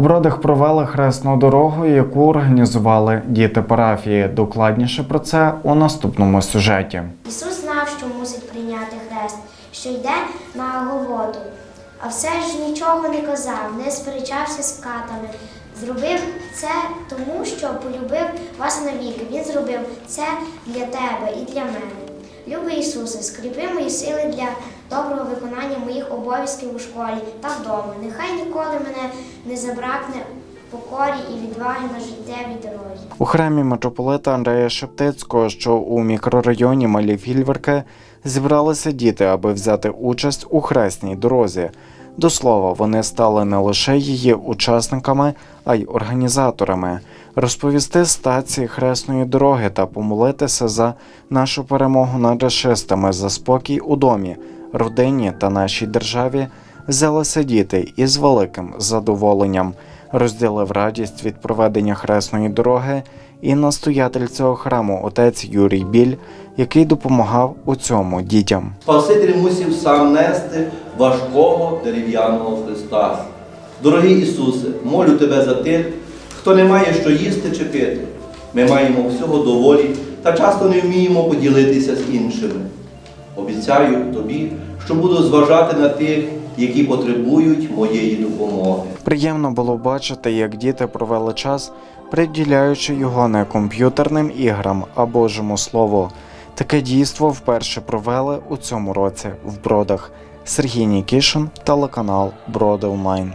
Бродах провели хресну дорогу, яку організували діти парафії. Докладніше про це у наступному сюжеті. Ісус знав, що мусить прийняти хрест, що йде на Голготу. А все ж нічого не казав, не сперечався з катами. Зробив це тому, що полюбив вас навіки. Він зробив це для тебе і для мене. Любий Ісусе, скріпи мої сили для доброго виконання моїх обов'язків у школі та вдома. Нехай ніколи мене не забракне покорі і відваги на життєвій дорозі. У храмі митрополита Андрея Шептицького, що у мікрорайоні Малі Фільверки, зібралися діти, аби взяти участь у хресній дорозі. До слова, вони стали не лише її учасниками, а й організаторами. Розповісти стації хресної дороги та помолитися за нашу перемогу над расистами, за спокій у домі, родині та нашій державі взялися діти із великим задоволенням. Розділив радість від проведення хресної дороги і настоятель цього храму отець Юрій Біль, який допомагав у цьому дітям. Спаситель мусив сам нести важкого дерев'яного Христа. Дорогий Ісусе, молю Тебе за тих, хто не має що їсти чи пити. Ми маємо всього доволі та часто не вміємо поділитися з іншими. Обіцяю Тобі, що буду зважати на тих, які потребують моєї допомоги. Приємно було бачити, як діти провели час, приділяючи його не комп'ютерним іграм, а Божому Слову. Таке дійство вперше провели у цьому році в Бродах. Сергій Нікішин, телеканал Броди Онлайн.